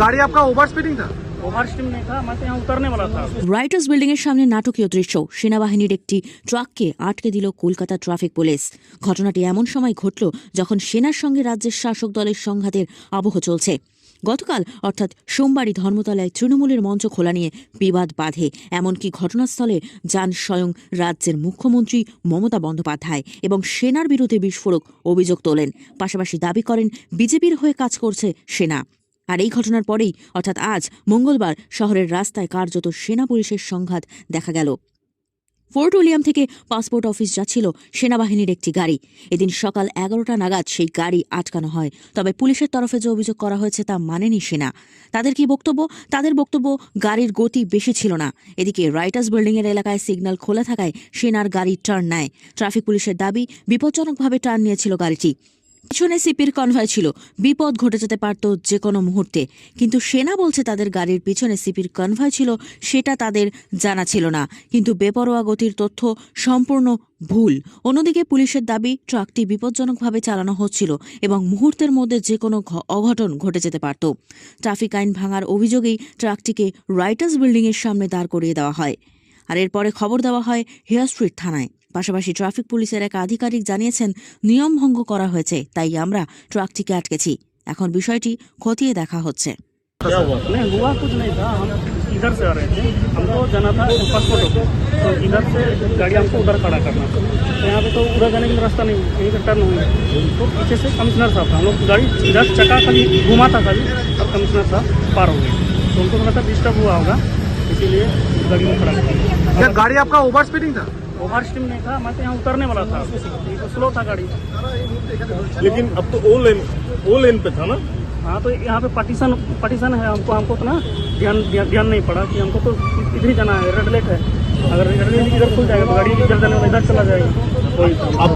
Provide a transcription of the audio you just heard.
गाड़ी आपका over speeding था ओवर स्टीम नहीं था मैं तो यहाँ उतरने वाला था রাইটার্স বিল্ডিং এর সামনে নাটকীয় দৃশ্য সেনাবাহিনীর একটি ট্রাককে আটকে দিল কলকাতা ট্রাফিক পুলিশ ঘটনাটি এমন সময় ঘটল যখন সেনার সঙ্গে রাজ্যের শাসক দলের সংঘাতের আবহ চলছে গতকাল অর্থাৎ সোমবারই ধর্মতলায় তৃণমূলের মঞ্চ খোলা নিয়ে বিবাদ বাধে এমনকি ঘটনাস্থলে যান স্বয়ং রাজ্যের মুখ্যমন্ত্রী মমতা বন্দ্যোপাধ্যায় এবং সেনার বিরুদ্ধে বিস্ফোরক অভিযোগ তোলেন পাশাপাশি দাবি করেন বিজেপির হয়ে কাজ করছে সেনা আর এই ঘটনার পরেই, অর্থাৎ আজ, মঙ্গলবার, শহরের রাস্তায় কার্যত সেনা পুলিশের সংঘাত দেখা গেল। ফোর্ট উইলিয়াম থেকে পাসপোর্ট অফিস যাচ্ছিল সেনাবাহিনীর একটি গাড়ি। এদিন সকাল এগারোটা নাগাদ সেই গাড়ি আটকানো হয়, তবে পুলিশের তরফে যে অভিযোগ করা হয়েছে তা মানেনি সেনা। তাদের কি বক্তব্য? তাদের বক্তব্য, গাড়ির গতি বেশি ছিল না। এদিকে রাইটার্স বিল্ডিংয়ের এলাকায় সিগন্যাল খোলা থাকায় সেনার গাড়ি টার্ন নেয়। ট্রাফিক পুলিশের দাবি, বিপজ্জনকভাবে টার্ন নিয়েছিল গাড়িটি। পিছনে সিপির কনভয় ছিল। বিপদ ঘটে যেতে পারত যে কোনো মুহূর্তে। কিন্তু সেনা বলছে তাদের গাড়ির পিছনে সিপির কনভয় ছিল, সেটা তাদের জানা ছিল না। কিন্তু বেপরোয়া গতির তথ্য সম্পূর্ণ ভুল। অন্যদিকে পুলিশের দাবি, ট্রাকটি বিপজ্জনকভাবে চালানো হচ্ছিল এবং মুহূর্তের মধ্যে যে কোনো অঘটন ঘটে যেতে পারত। ট্রাফিক আইন ভাঙার অভিযোগেই ট্রাকটিকে রাইটার্স বিল্ডিংয়ের সামনে দাঁড় করিয়ে দেওয়া হয়। আর এরপরে খবর দেওয়া হয় হেয়ার স্ট্রিট থানায়। পাশাপাশি ট্রাফিক পুলিশের এক আধিকারিক জানিয়েছেন নিয়ম ভঙ্গ করা হয়েছে তাই আমরা ট্রাকটিকে আটকেছি এখন বিষয়টি খতিয়ে দেখা হচ্ছে क्या हुआ नहीं हुआ कुछ नहीं था हम इधर से आ रहे थे हमको जाना था पासपोर्ट ऑफिस तो इधर से गाड़ी हमको उधर खड़ा करना था तो यहाँ पे तो उधर जाने के लिए रास्ता नहीं यहीं का टर्न हुई तो पीछे से कमिश्नर साहब था हम लोग गाड़ी इधर चक्का खाली घुमा था खाली और कमिश्नर साहब पार हो गए तो उनको थोड़ा सा डिस्टर्ब हुआ होगा इसीलिए गाड़ी को खड़ा कर क्या गाड़ी आपका ओवर स्पीडिंग था ओवर स्टीम नहीं था मैं तो यहाँ उतरने वाला था। तो स्लो था गाड़ी। लेकिन अब तो ओ लेन ओ लेन पे था ना? हाँ तो यहाँ पे पार्टीशन पार्टीशन है हमको हमको उतना ना ध्यान ध्यान नहीं पड़ा कि हमको तो इधर ही जाना है रेड लाइट है। अगर रेड लाइट इधर खुल जाएगा तो गाड़ी इधर जाने वाला इधर चला जाएगा। वही